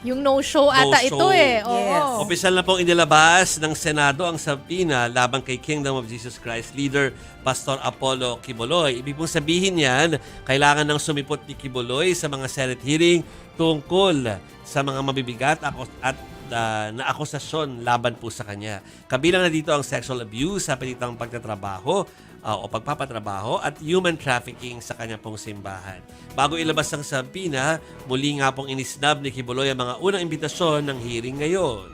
Yung no-show ata No-show. ito eh. Oo. Yes. Opisyal na pong inilabas ng Senado ang sabina laban kay Kingdom of Jesus Christ leader Pastor Apollo Kiboloy. Ibig pong sabihin yan, kailangan ng sumipot ni Kiboloy sa mga Senate hearing tungkol sa mga mabibigat at ah, na akusasyon laban po sa kanya. Kabilang na dito ang sexual abuse sa pilitang pagtatrabaho ah, o pagpapatrabaho at human trafficking sa kanya pong simbahan. Bago ilabas ang sabina, muli nga pong inisnab ni Kiboloy ang mga unang imbitasyon ng hearing ngayon.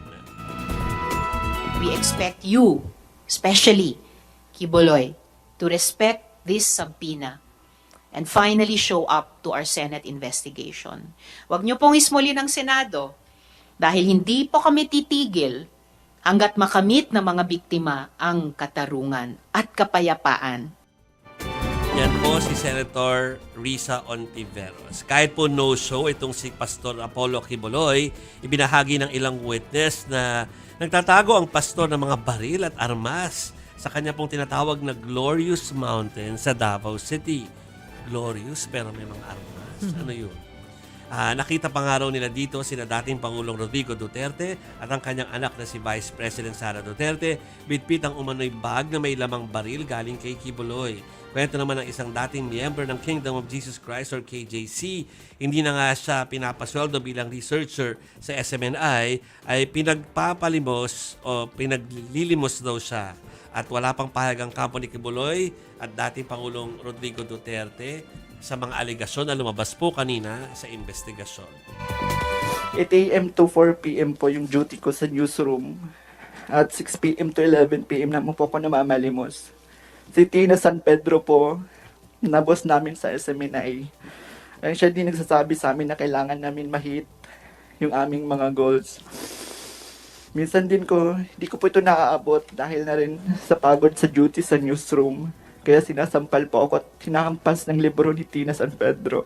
We expect you, especially Kiboloy, to respect this subpoena and finally show up to our Senate investigation. Huwag niyo pong ismuli ng Senado dahil hindi po kami titigil hanggat makamit ng mga biktima ang katarungan at kapayapaan Yan po si Senator Risa Ontiveros. Kahit po no-show itong si Pastor Apollo Kiboloy, ibinahagi ng ilang witness na nagtatago ang pastor ng mga baril at armas sa kanya pong tinatawag na Glorious Mountain sa Davao City. Glorious pero may mga armas. Ano yun? Ah, nakita pa nga raw nila dito sina dating Pangulong Rodrigo Duterte at ang kanyang anak na si Vice President Sara Duterte bitbit ang umano'y bag na may lamang baril galing kay Kibuloy. Kwento naman ng isang dating miyembro ng Kingdom of Jesus Christ or KJC, hindi na nga siya pinapasweldo bilang researcher sa SMNI, ay pinagpapalimos o pinaglilimos daw siya. At wala pang pahayag ang kampo ni Kibuloy at dating Pangulong Rodrigo Duterte sa mga alegasyon na lumabas po kanina sa investigasyon. 8 a.m. to 4 p.m. po yung duty ko sa newsroom. At 6 p.m. to 11 p.m. naman po ako namamalimos. Si Tina San Pedro po, na boss namin sa SMNI. Ay siya din nagsasabi sa amin na kailangan namin mahit yung aming mga goals. Minsan din ko, hindi ko po ito naaabot dahil na rin sa pagod sa duty sa newsroom. Kaya sinasampal po ako at hinahampas ng libro ni Tina San Pedro.